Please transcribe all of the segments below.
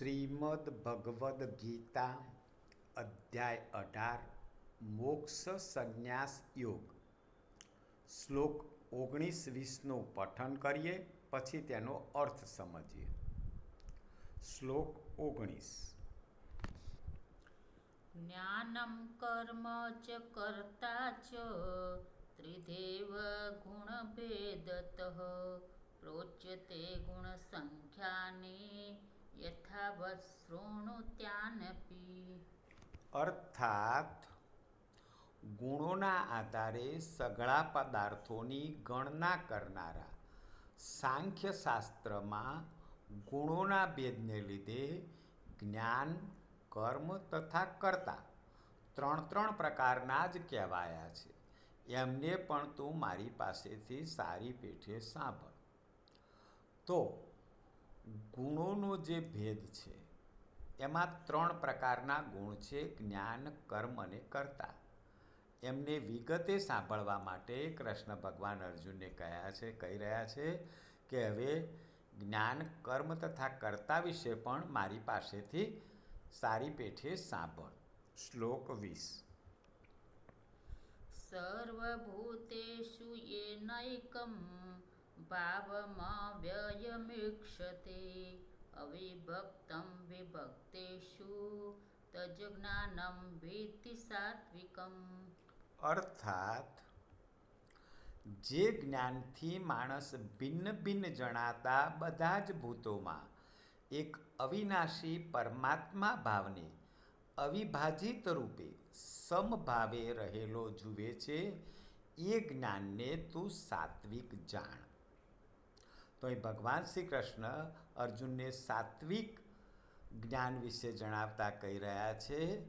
શ્રીમદ ભગવદ્ ગીતા અધ્યાય અઢાર, મોક્ષ સંન્યાસ યોગ. શ્લોક ઓગણીસ વીસનું પઠન કરીએ, પછી તેનો અર્થ સમજીએ. શ્લોક ઓગણીસ. જ્ઞાનમ કર્મ ચ કર્તા ચ ત્રિધેવ ગુણભેદતઃ પ્રોચ્યતે ગુણસંખ્યાને યથાવત શૃણુત્યાનપી અર્થાત, ગુણોના આધારે સઘળા પદાર્થોની ગણના કરનારા સાંખ્યશાસ્ત્રમાં ગુણોના ભેદને લીધે જ્ઞાન, કર્મ તથા કર્તા ત્રણ ત્રણ પ્રકારના જ કહેવાયા છે. એમને પણ તું મારી પાસેથી સારી પેઠે સાંભળ. તો ગુણોનો જે ભેદ છે, એમાં ત્રણ પ્રકારના ગુણ છે, જ્ઞાન, કર્મ અને કર્તા. એમને વિગતે સાંભળવા માટે કૃષ્ણ ભગવાન અર્જુનને કહ્યા છે, કહી રહ્યા છે કે હવે જ્ઞાન, કર્મ તથા કર્તા વિશે પણ મારી પાસેથી સારી પેઠે સાંભળ. શ્લોક વીસ. સર્વભૂતેષુ યેનૈકં ભાવમવ્યયમીક્ષતે અવિભક્तं વિભક્તેષુ તજ્જ્ઞાનમ વિત્તિ સાત્વિકમ અર્થાત જે જ્ઞાનથી માણસ ભિન્ન ભિન્ન જણાતા બધા જ ભૂતોમાં એક અવિનાશી પરમાત્મા ભાવને અવિભાજિત રૂપે સમભાવે રહેલો જુએ છે, એ જ્ઞાનને તું સાત્વિક જાણ. તો એ ભગવાન શ્રી કૃષ્ણ અર્જુનને સાત્વિક જ્ઞાન વિશે જણાવતા કહી રહ્યા છે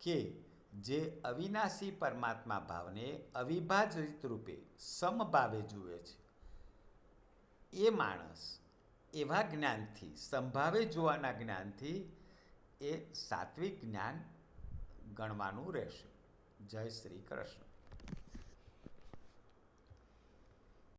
કે જે અવિનાશી પરમાત્મા ભાવને અવિભાજિત રૂપે સમભાવે જુએ છે. એ માણસ એવા જ્ઞાનથી, સંભાવે જોવાના જ્ઞાનથી એ સાત્વિક જ્ઞાન ગણવાનું રહેશે. જય શ્રી કૃષ્ણ.